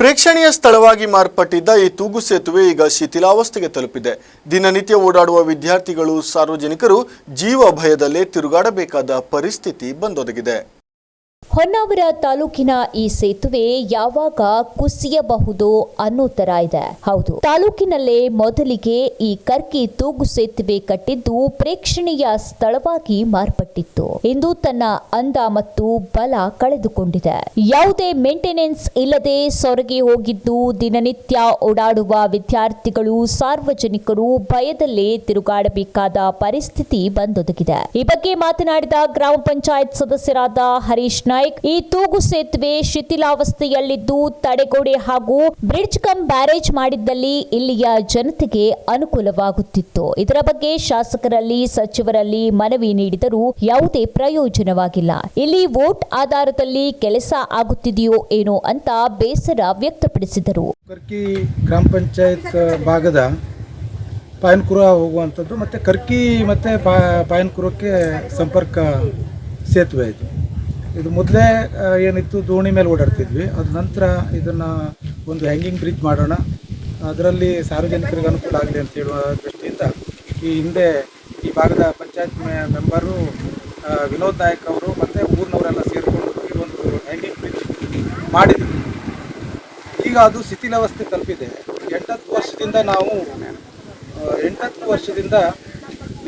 ಪ್ರೇಕ್ಷಣೀಯ ಸ್ಥಳವಾಗಿ ಮಾರ್ಪಟ್ಟಿದ್ದ ಈ ತೂಗು ಸೇತುವೆ ಈಗ ಶಿಥಿಲಾವಸ್ಥೆಗೆ ತಲುಪಿದೆ. ದಿನನಿತ್ಯ ಓಡಾಡುವ ವಿದ್ಯಾರ್ಥಿಗಳು, ಸಾರ್ವಜನಿಕರು ಜೀವ ಭಯದಲ್ಲೇ ತಿರುಗಾಡಬೇಕಾದ ಪರಿಸ್ಥಿತಿ ಬಂದೊದಗಿದೆ. ಹೊನ್ನಾವರ ತಾಲೂಕಿನ ಈ ಸೇತುವೆ ಯಾವಾಗ ಕುಸಿಯಬಹುದು ಅನ್ನೋ ತರ ಇದೆ. ಹೌದು. ತಾಲೂಕಿನಲ್ಲೇ ಮೊದಲಿಗೆ ಈ ಕರ್ಕಿ ತೂಗು ಸೇತುವೆ ಕಟ್ಟಿದ್ದು ಪ್ರೇಕ್ಷಣೀಯ ಸ್ಥಳವಾಗಿ ಮಾರ್ಪಟ್ಟಿತ್ತು. ಇಂದು ತನ್ನ ಅಂದ ಮತ್ತು ಬಲ ಕಳೆದುಕೊಂಡಿದೆ. ಯಾವುದೇ ಮೇಂಟೆನೆನ್ಸ್ ಇಲ್ಲದೆ ಸೊರಗಿ ಹೋಗಿದ್ದು ದಿನನಿತ್ಯ ಓಡಾಡುವ ವಿದ್ಯಾರ್ಥಿಗಳು, ಸಾರ್ವಜನಿಕರು ಭಯದಲ್ಲೇ ತಿರುಗಾಡಬೇಕಾದ ಪರಿಸ್ಥಿತಿ ಬಂದೊದಗಿದೆ. ಈ ಬಗ್ಗೆ ಮಾತನಾಡಿದ ಗ್ರಾಮ ಪಂಚಾಯತ್ ಸದಸ್ಯರಾದ ಹರೀಶ್ ನಾಯ್ಕ್. ಈ ತೂಗು ಸೇತುವೆ ಶಿಥಿಲಾವಸ್ಥೆಯಲ್ಲಿದ್ದು ತಡೆಗೋಡೆ ಹಾಗೂ ಬ್ರಿಡ್ಜ್ ಕಮ್ ಬ್ಯಾರೇಜ್ ಮಾಡಿದ್ದಲ್ಲಿ ಇಲ್ಲಿಯ ಜನತೆಗೆ ಅನುಕೂಲವಾಗುತ್ತಿತ್ತು. ಇದರ ಬಗ್ಗೆ ಶಾಸಕರಲ್ಲಿ, ಸಚಿವರಲ್ಲಿ ಮನವಿ ನೀಡಿದರೂ ಯಾವುದೇ ಪ್ರಯೋಜನವಾಗಿಲ್ಲ. ಇಲ್ಲಿ ವೋಟ್ ಆಧಾರದಲ್ಲಿ ಕೆಲಸ ಆಗುತ್ತಿದೆಯೋ ಏನೋ ಅಂತ ಬೇಸರ ವ್ಯಕ್ತಪಡಿಸಿದರು. ಕರ್ಕಿ ಗ್ರಾಮ ಪಂಚಾಯತ್ ಭಾಗದ ಪಾಯನ್ಕುರ ಹೋಗುವಂಥದ್ದು, ಮತ್ತು ಕರ್ಕಿ ಮತ್ತು ಪಾಯನ್ಕುರಕ್ಕೆ ಸಂಪರ್ಕ ಸೇತುವೆ ಇದು. ಇದು ಮೊದಲೇ ಏನಿತ್ತು, ದೋಣಿ ಮೇಲೆ ಓಡಾಡ್ತಿದ್ವಿ. ಅದ ನಂತರ ಇದನ್ನು ಒಂದು ಹ್ಯಾಂಗಿಂಗ್ ಬ್ರಿಡ್ಜ್ ಮಾಡೋಣ. ಅದರಲ್ಲಿ ಸಾರ್ವಜನಿಕರಿಗೆ ಅನುಕೂಲ ಆಗಲಿ ಅಂತ ಹೇಳುವ ದೃಷ್ಟಿಯಿಂದ ಈ ಹಿಂದೆ ಈ ಭಾಗದ ಪಂಚಾಯತ್ ಮೆಂಬರು ವಿನೋದ್ ನಾಯಕ್ ಅವರು ಮತ್ತು ಊರಿನವರೆಲ್ಲ ಸೇರಿಕೊಂಡು ಈ ಒಂದು ಹ್ಯಾಂಗಿಂಗ್ ಬ್ರಿಡ್ಜ್ ಮಾಡಿದ್ವಿ ಈಗ ಅದು ಶಿಥಿಲಾವಸ್ಥೆ ತಲುಪಿದೆ. ಎಂಟತ್ತು ವರ್ಷದಿಂದ ನಾವು ಎಂಟತ್ತು ವರ್ಷದಿಂದ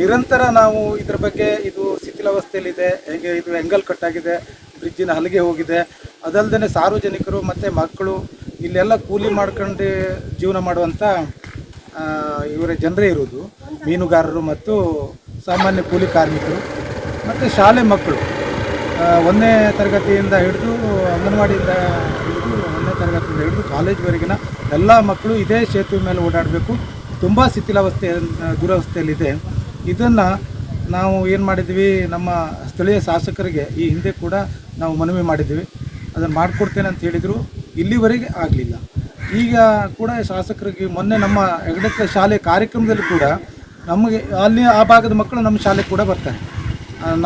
ನಿರಂತರ ನಾವು ಇದರ ಬಗ್ಗೆ ಇದು ಶಿಥಿಲಾವಸ್ಥೆಯಲ್ಲಿದೆ ಹೇಗೆ ಇದು ಎಂಗಲ್ ಕಟ್ಟಾಗಿದೆ ಬ್ರಿಡ್ಜಿನ ಹಲಗೆ ಹೋಗಿದೆ. ಅದಲ್ಲದೆ ಸಾರ್ವಜನಿಕರು ಮತ್ತು ಮಕ್ಕಳು ಇಲ್ಲೆಲ್ಲ ಕೂಲಿ ಮಾಡ್ಕೊಂಡು ಜೀವನ ಮಾಡುವಂಥ ಇವರ ಜನರೇ ಇರೋದು. ಮೀನುಗಾರರು ಮತ್ತು ಸಾಮಾನ್ಯ ಕೂಲಿ ಕಾರ್ಮಿಕರು ಮತ್ತು ಶಾಲೆ ಮಕ್ಕಳು. ಒಂದನೇ ತರಗತಿಯಿಂದ ಹಿಡಿದು ಅಂಗನವಾಡಿಯಿಂದ ಹಿಡಿದು ಒಂದನೇ ತರಗತಿಯಿಂದ ಹಿಡಿದು ಕಾಲೇಜ್ವರೆಗಿನ ಎಲ್ಲ ಮಕ್ಕಳು ಇದೇ ಸೇತುವೆ ಮೇಲೆ ಓಡಾಡಬೇಕು. ತುಂಬ ಶಿಥಿಲಾವಸ್ಥೆ, ದುರವಸ್ಥೆಯಲ್ಲಿದೆ. ಇದನ್ನು ನಾವು ಏನು ಮಾಡಿದ್ವಿ, ನಮ್ಮ ಸ್ಥಳೀಯ ಶಾಸಕರಿಗೆ ಈ ಹಿಂದೆ ಕೂಡ ನಾವು ಮನವಿ ಮಾಡಿದ್ವಿ ಅದನ್ನು ಮಾಡಿಕೊಡ್ತೇನೆ ಅಂತ ಹೇಳಿದರು. ಇಲ್ಲಿವರೆಗೆ ಆಗಲಿಲ್ಲ. ಈಗ ಕೂಡ ಶಾಸಕರಿಗೆ ಮೊನ್ನೆ ನಮ್ಮ ಹೆಗಡಕ್ಕೆ ಶಾಲೆ ಕಾರ್ಯಕ್ರಮದಲ್ಲಿ ಕೂಡ ನಮಗೆ ಅಲ್ಲಿ ಆ ಭಾಗದ ಮಕ್ಕಳು ನಮ್ಮ ಶಾಲೆಗೆ ಕೂಡ ಬರ್ತಾರೆ.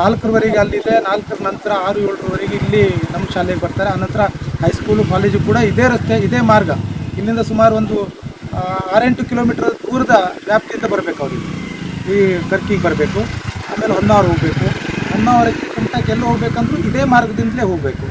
ನಾಲ್ಕರವರೆಗೆ ಅಲ್ಲಿದೆ. ನಾಲ್ಕರ ನಂತರ ಆರು, ಏಳರವರೆಗೆ ಇಲ್ಲಿ ನಮ್ಮ ಶಾಲೆಗೆ ಬರ್ತಾರೆ. ಆನಂತರ ಹೈಸ್ಕೂಲು, ಕಾಲೇಜು ಕೂಡ ಇದೇ ರಸ್ತೆ, ಇದೇ ಮಾರ್ಗ. ಇಲ್ಲಿಂದ ಸುಮಾರು ಒಂದು ಆರೆಂಟು ಕಿಲೋಮೀಟರ್ ದೂರದ ವ್ಯಾಪ್ತಿಯಿಂದ ಬರಬೇಕು ಅವ್ರಿಗೆ. ಈ ಕರ್ಕಿಗೆ ಬರಬೇಕು. ಆಮೇಲೆ ಹೊನ್ನಾರು ಹೋಗಬೇಕು. ಹೊನ್ನಾವರಕ್ಕಿಂತ ಎಲ್ಲೂ ಹೋಗ್ಬೇಕಂದ್ರೂ ಇದೇ ಮಾರ್ಗದಿಂದಲೇ ಹೋಗಬೇಕು.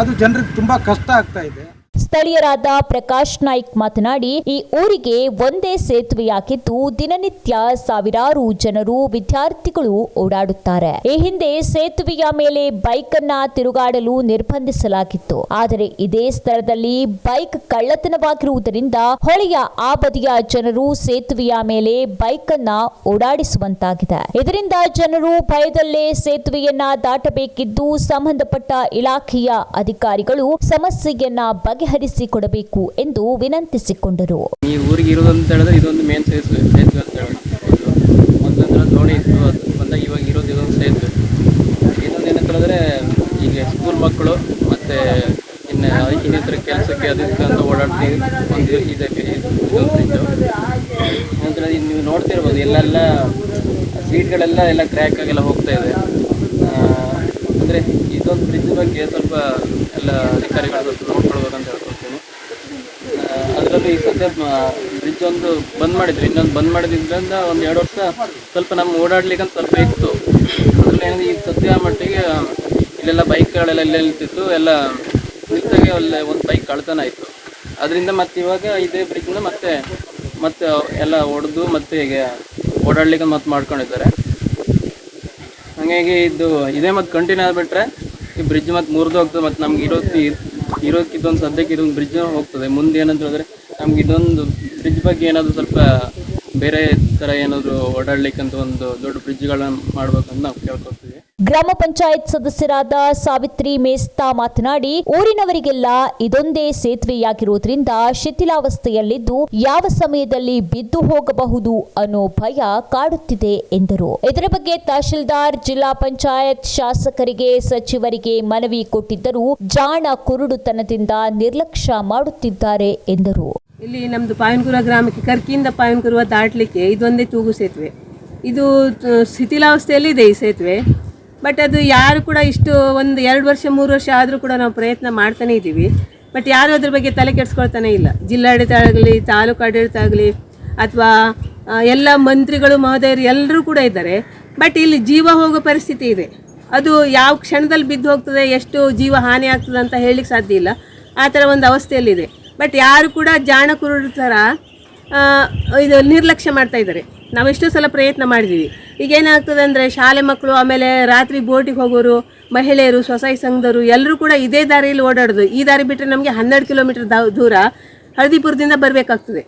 ಅದು ಜನರಿಗೆ ತುಂಬ ಕಷ್ಟ ಆಗ್ತಾ ಇದೆ. ಸ್ಥಳೀಯರಾದ ಪ್ರಕಾಶ್ ನಾಯ್ಕ್ ಮಾತನಾಡಿ, ಈ ಊರಿಗೆ ಒಂದೇ ಸೇತುವೆಯಾಗಿದ್ದು ದಿನನಿತ್ಯ ಸಾವಿರಾರು ಜನರು, ವಿದ್ಯಾರ್ಥಿಗಳು ಓಡಾಡುತ್ತಾರೆ. ಈ ಹಿಂದೆ ಸೇತುವೆಯ ಮೇಲೆ ಬೈಕ್ ಅನ್ನ ತಿರುಗಾಡಲು ನಿರ್ಬಂಧಿಸಲಾಗಿತ್ತು. ಆದರೆ ಇದೇ ಸ್ಥಳದಲ್ಲಿ ಬೈಕ್ ಕಳ್ಳತನವಾಗಿರುವುದರಿಂದ ಹೊಳೆಯ ಆ ಬದಿಯ ಜನರು ಸೇತುವೆಯ ಮೇಲೆ ಬೈಕ್ ಅನ್ನ ಓಡಾಡಿಸುವಂತಾಗಿದೆ. ಇದರಿಂದ ಜನರು ಭಯದಲ್ಲೇ ಸೇತುವೆಯನ್ನ ದಾಟಬೇಕಿದ್ದು ಸಂಬಂಧಪಟ್ಟ ಇಲಾಖೆಯ ಅಧಿಕಾರಿಗಳು ಸಮಸ್ಯೆಯನ್ನ ಬಗೆಹರಿಸಿಕೊಡಬೇಕು ಎಂದು ವಿನಂತಿಸಿಕೊಂಡರು. ಈ ಊರಿಗೆ ಇರೋದು ಅಂತ ಹೇಳಿದ್ರೆ ಇದೊಂದು ಮೇನ್ ಸೇತುವೆ ಸೇತುವೆ ಅಂತ ಹೇಳೋದು ಮೊದಲಂತರ ದೋಣಿ ಇತ್ತು ಅದು ಬಂದಾಗ ಇವಾಗ ಇರೋದು ಇದೊಂದು ಸೇತುವೆ ಇನ್ನೊಂದು ಏನಂತ ಹೇಳಿದ್ರೆ, ಈಗ ಸ್ಕೂಲ್ ಮಕ್ಕಳು ಮತ್ತು ಇನ್ನು ಇನ್ನಿತರ ಕೆಲಸಕ್ಕೆ ಅದಕ್ಕೆ ಅಂತ ಓಡಾಡ್ತೀವಿ ಒಂದು ಇದೆ ಇದೊಂದು ಬ್ರಿಡ್ಜು ನಂತರ ನೀವು ನೋಡ್ತಿರ್ಬೋದು, ಎಲ್ಲೆಲ್ಲ ಸೀಟ್ಗಳೆಲ್ಲ ಎಲ್ಲ ಕ್ರ್ಯಾಕ್ ಆಗೆಲ್ಲ ಹೋಗ್ತಾ ಇದೆ. ಅಂದರೆ ಇದೊಂದು ಬ್ರಿಡ್ಜ್ ಬಗ್ಗೆ ಸ್ವಲ್ಪ ಎಲ್ಲ ಅಧಿಕಾರಿಗಳು ನೋಡ್ಕೊಳ್ಬೇಕಂತ ಹೇಳ್ಕೊಳ್ತೀನಿ ಅದರಲ್ಲೂ ಈ ಸದ್ಯ ಬ್ರಿಡ್ಜ್ ಒಂದು ಬಂದ್ ಮಾಡಿದ್ರು. ಇನ್ನೊಂದು ಬಂದ್ ಮಾಡಿದ್ರಿಂದ ಒಂದು ಎರಡು ವರ್ಷ ಸ್ವಲ್ಪ ನಮ್ಮ ಓಡಾಡ್ಲಿಕ್ಕೆ ಸ್ವಲ್ಪ ಇತ್ತು. ಅದರಲ್ಲಿ ಈ ಸದ್ಯ ಮಟ್ಟಿಗೆ ಇಲ್ಲೆಲ್ಲ ಬೈಕ್ಗಳೆಲ್ಲ ಇಲ್ಲೇ ನಿಂತಿತ್ತು. ಎಲ್ಲ ನಿಲ್ತಾಗೆ ಅಲ್ಲೇ ಒಂದು ಬೈಕ್ ಕಳ್ತನ ಆಯಿತು. ಅದರಿಂದ ಮತ್ತೆ ಇವಾಗ ಇದೇ ಬ್ರಿಡ್ಜ್ನ ಮತ್ತೆ ಮತ್ತೆ ಎಲ್ಲ ಹೊಡೆದು ಮತ್ತೆ ಹೀಗೆ ಓಡಾಡ್ಲಿಕ್ಕೆ ಮತ್ತೆ ಮಾಡ್ಕೊಂಡಿದ್ದಾರೆ. ಹಾಗಾಗಿ ಇದು ಇದೇ ಮತ್ತೆ ಕಂಟಿನ್ಯೂ ಆಗಿಬಿಟ್ರೆ ಈ ಬ್ರಿಡ್ಜ್ ಮತ್ತೆ ಮುರಿದು ಹೋಗ್ತದೆ ಮತ್ತು ನಮ್ಗೆ ಇರೋದು ಇರೋದಕ್ಕೆ ಇದೊಂದು ಸದ್ಯಕ್ಕೆ ಇದೊಂದು ಬ್ರಿಡ್ಜ್ ಹೋಗ್ತದೆ. ಮುಂದೆ ಏನಂತ ಹೇಳಿದ್ರೆ ನಮ್ಗೆ ಇದೊಂದು ಬ್ರಿಡ್ಜ್ ಬಗ್ಗೆ ಏನಾದರೂ ಸ್ವಲ್ಪ ಬೇರೆ ಥರ ಏನಾದರೂ ಓಡಾಡ್ಲಿಕ್ಕಂತ ಒಂದು ದೊಡ್ಡ ಬ್ರಿಡ್ಜ್ಗಳನ್ನ ಮಾಡ್ಬೇಕಂತ ನಾವು ಕೇಳ್ಕೊತೀವಿ ಗ್ರಾಮ ಪಂಚಾಯತ್ ಸದಸ್ಯರಾದ ಸಾವಿತ್ರಿ ಮೇಸ್ತಾ ಮಾತನಾಡಿ, ಊರಿನವರಿಗೆಲ್ಲ ಇದೊಂದೇ ಸೇತುವೆಯಾಗಿರುವುದರಿಂದ ಶಿಥಿಲಾವಸ್ಥೆಯಲ್ಲಿದ್ದು ಯಾವ ಸಮಯದಲ್ಲಿ ಬಿದ್ದು ಹೋಗಬಹುದು ಅನ್ನೋ ಭಯ ಕಾಡುತ್ತಿದೆ ಎಂದರು. ಇದರ ಬಗ್ಗೆ ತಹಶೀಲ್ದಾರ್, ಜಿಲ್ಲಾ ಪಂಚಾಯತ್ ಶಾಸಕರಿಗೆ, ಸಚಿವರಿಗೆ ಮನವಿ ಕೊಟ್ಟಿದ್ದರೂ ಜಾಣ ಕುರುಡುತನದಿಂದ ನಿರ್ಲಕ್ಷ್ಯ ಮಾಡುತ್ತಿದ್ದಾರೆ ಎಂದರು. ಇಲ್ಲಿ ನಮ್ಮದು ಪಾಯನ್ಕುರ ಗ್ರಾಮಕ್ಕೆ ಕರ್ಕಿಯಿಂದ ಪಾಯನ್ಕುರ ದಾಟಲಿಕ್ಕೆ ಇದೊಂದೇ ತೂಗು ಸೇತುವೆ. ಇದು ಶಿಥಿಲಾವಸ್ಥೆಯಲ್ಲಿದೆ ಈ ಸೇತುವೆ. ಬಟ್ ಅದು ಯಾರು ಕೂಡ ಇಷ್ಟು ಒಂದು ಎರಡು ವರ್ಷ, ಮೂರು ವರ್ಷ ಆದರೂ ಕೂಡ ನಾವು ಪ್ರಯತ್ನ ಮಾಡ್ತಾನೇ ಇದ್ದೀವಿ. ಬಟ್ ಯಾರು ಅದ್ರ ಬಗ್ಗೆ ತಲೆ ಕೆಡಿಸ್ಕೊಳ್ತಾನೆ ಇಲ್ಲ. ಜಿಲ್ಲಾಡಳಿತ ಆಗಲಿ, ತಾಲೂಕು ಆಡಳಿತ ಆಗಲಿ, ಅಥವಾ ಎಲ್ಲ ಮಂತ್ರಿಗಳು, ಮಹೋದಯರು ಎಲ್ಲರೂ ಕೂಡ ಇದ್ದಾರೆ. ಬಟ್ ಇಲ್ಲಿ ಜೀವ ಹೋಗೋ ಪರಿಸ್ಥಿತಿ ಇದೆ. ಅದು ಯಾವ ಕ್ಷಣದಲ್ಲಿ ಬಿದ್ದು ಹೋಗ್ತದೆ, ಎಷ್ಟು ಜೀವ ಹಾನಿ ಆಗ್ತದೆ ಅಂತ ಹೇಳಲಿಕ್ಕೆ ಸಾಧ್ಯ ಇಲ್ಲ. ಆ ಥರ ಒಂದು ಅವಸ್ಥೆಯಲ್ಲಿದೆ. ಬಟ್ ಯಾರು ಕೂಡ ಜಾಣ ಕುರುಡ್ರ ಥರ ಇದು ನಿರ್ಲಕ್ಷ್ಯ ಮಾಡ್ತಾ ಇದ್ದಾರೆ. ನಾವು ಎಷ್ಟೋ ಸಲ ಪ್ರಯತ್ನ ಮಾಡಿದ್ದೀವಿ. ಈಗ ಏನಾಗ್ತದೆ ಅಂದರೆ ಶಾಲೆ ಮಕ್ಕಳು ಆಮೇಲೆ ರಾತ್ರಿ ಬೋಟಿಗೆ ಹೋಗೋರು, ಮಹಿಳೆಯರು, ಸ್ವಸಹಾಯ ಸಂಘದವರು ಎಲ್ಲರೂ ಕೂಡ ಇದೇ ದಾರಿಯಲ್ಲಿ ಓಡಾಡೋದು. ಈ ದಾರಿ ಬಿಟ್ಟರೆ ನಮಗೆ ಹನ್ನೆರಡು ಕಿಲೋಮೀಟರ್ ದೂರ ಹಳದಿಪುರದಿಂದ ಬರಬೇಕಾಗ್ತದೆ.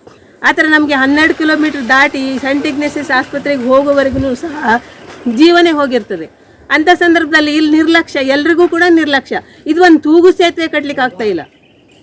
ಆ ಥರ ನಮಗೆ ಹನ್ನೆರಡು ಕಿಲೋಮೀಟರ್ ದಾಟಿ ಸೆಂಟ್ ಆಸ್ಪತ್ರೆಗೆ ಹೋಗೋವರೆಗೂ ಸಹ ಜೀವನೇ ಹೋಗಿರ್ತದೆ. ಅಂಥ ಸಂದರ್ಭದಲ್ಲಿ ಇಲ್ಲಿ ನಿರ್ಲಕ್ಷ್ಯ, ಎಲ್ರಿಗೂ ಕೂಡ ನಿರ್ಲಕ್ಷ್ಯ. ಇದು ಒಂದು ತೂಗು ಸೇತುವೆ ಕಟ್ಟಲಿಕ್ಕೆ ಆಗ್ತಾ ಇಲ್ಲ.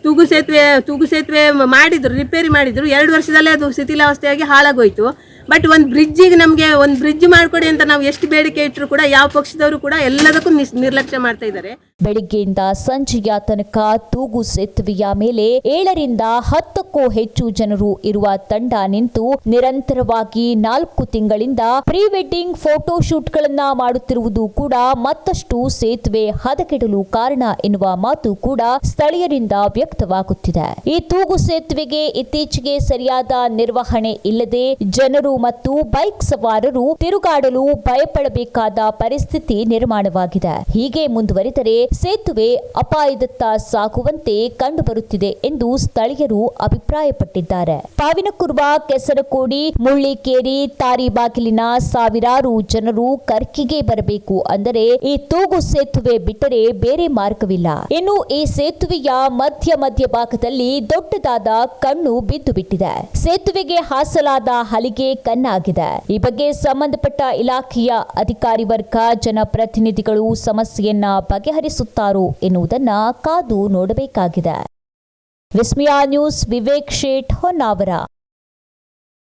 ತೂಗು ಸೇತುವೆ ತೂಗು ಸೇತುವೆ ಮಾಡಿದ್ರು, ರಿಪೇರಿ ಮಾಡಿದ್ರು. ಎರಡು ವರ್ಷದಲ್ಲೇ ಅದು ಶಿಥಿಲಾವಸ್ಥೆಯಾಗಿ ಹಾಳಾಗೋಯ್ತು. ಬಟ್ ಒಂದು ಬ್ರಿಡ್ಜಿಗೆ ನಮಗೆ ಒಂದು ಬ್ರಿಡ್ಜ್ ಮಾಡಿಕೊಡಿ ಅಂತ ನಾವು ಎಷ್ಟು ಬೇಡಿಕೆ ಇಟ್ಟರು ಕೂಡ ಯಾವ ಪಕ್ಷದವರು ಕೂಡ ಎಲ್ಲದಕ್ಕೂ ನಿಸ್ ನಿರ್ಲಕ್ಷ್ಯ ಮಾಡ್ತಾ ಇದ್ದಾರೆ ಬೆಳಿಗ್ಗೆಯಿಂದ ಸಂಜೆಯ ತನಕ ತೂಗು ಸೇತುವೆಯ ಮೇಲೆ ಏಳರಿಂದ ಹತ್ತಕ್ಕೂ ಹೆಚ್ಚು ಜನರು ಇರುವ ತಂಡ ನಿಂತು ನಿರಂತರವಾಗಿ ನಾಲ್ಕು ತಿಂಗಳಿಂದ ಪ್ರೀ ವೆಡ್ಡಿಂಗ್ ಫೋಟೋ ಶೂಟ್ಗಳನ್ನ ಮಾಡುತ್ತಿರುವುದು ಕೂಡ ಮತ್ತಷ್ಟು ಸೇತುವೆ ಹದಗೆಡಲು ಕಾರಣ ಎನ್ನುವ ಮಾತು ಕೂಡ ಸ್ಥಳೀಯರಿಂದ ವ್ಯಕ್ತವಾಗುತ್ತಿದೆ. ಈ ತೂಗು ಸೇತುವೆಗೆ ಇತ್ತೀಚೆಗೆ ಸರಿಯಾದ ನಿರ್ವಹಣೆ ಇಲ್ಲದೆ ಜನರು ಮತ್ತು ಬೈಕ್ ಸವಾರರು ತಿರುಗಾಡಲು ಭಯಪಡಬೇಕಾದ ಪರಿಸ್ಥಿತಿ ನಿರ್ಮಾಣವಾಗಿದೆ. ಹೀಗೆ ಮುಂದುವರಿದರೆ ಸೇತುವೆ ಅಪಾಯದತ್ತ ಸಾಗುವಂತೆ ಕಂಡುಬರುತ್ತಿದೆ ಎಂದು ಸ್ಥಳೀಯರು ಅಭಿಪ್ರಾಯಪಟ್ಟಿದ್ದಾರೆ. ಪಾವಿನಕುರ್ವ, ಕೆಸರಕೋಡಿ, ಮುಳ್ಳಿಕೇರಿ, ತಾರಿಬಾಗಿಲಿನ ಸಾವಿರಾರು ಜನರು ಕರ್ಕಿಗೆ ಬರಬೇಕು ಅಂದರೆ ಈ ತೂಗು ಸೇತುವೆ ಬಿಟ್ಟರೆ ಬೇರೆ ಮಾರ್ಗವಿಲ್ಲ. ಇನ್ನು ಈ ಸೇತುವೆಯ ಮಧ್ಯ ಮಧ್ಯ ಭಾಗದಲ್ಲಿ ದೊಡ್ಡದಾದ ಕಣ್ಣು ಬಿದ್ದು ಬಿಟ್ಟಿದೆ ಸೇತುವೆಗೆ ಹಾಸಲಾದ ಹಲಿಗೆ ಕಣ್ಣಾಗಿದೆ. ಈ ಬಗ್ಗೆ ಸಂಬಂಧಪಟ್ಟ ಇಲಾಖೆಯ ಅಧಿಕಾರಿ ವರ್ಗ, ಜನಪ್ರತಿನಿಧಿಗಳು ಸಮಸ್ಯೆಯನ್ನ ಬಗೆಹರಿಸುತ್ತಾರೋ ಎನ್ನುವುದನ್ನ ಕಾದು ನೋಡಬೇಕಾಗಿದೆ. ವಿಸ್ಮಿಯಾ ನ್ಯೂಸ್, ವಿವೇಕ್ ಶೇಟ್ ಹೊನ್ನಾವರ.